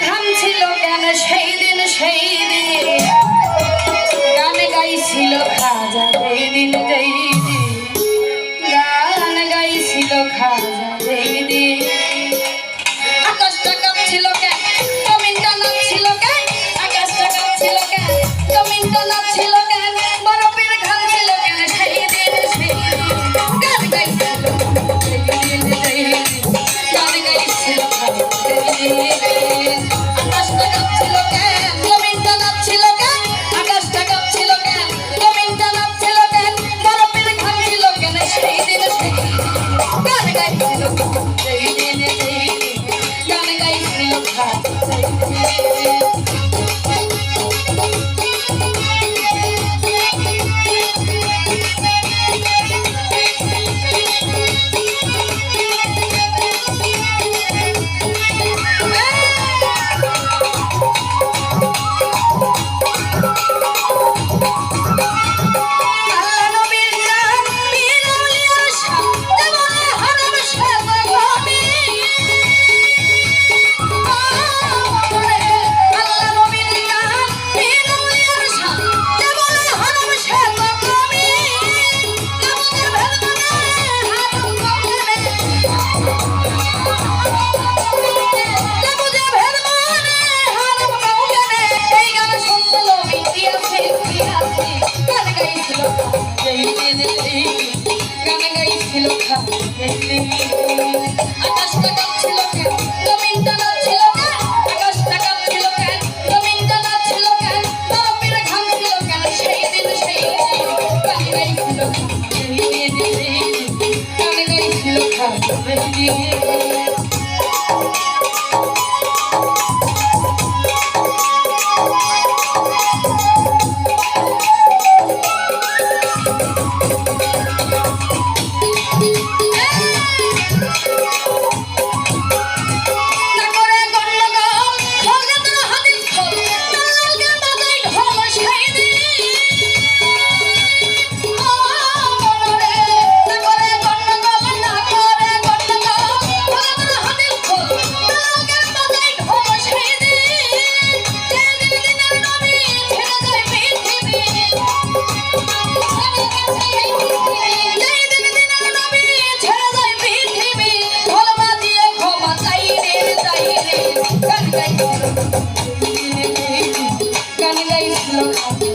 ঘাম ছিল কেন? সেই দিন সেই দিন। গান গাইছিল খাজা যেই দিন যেই দিন। গান গাইছিল খাজা। Thank you. Thank you. Thank you.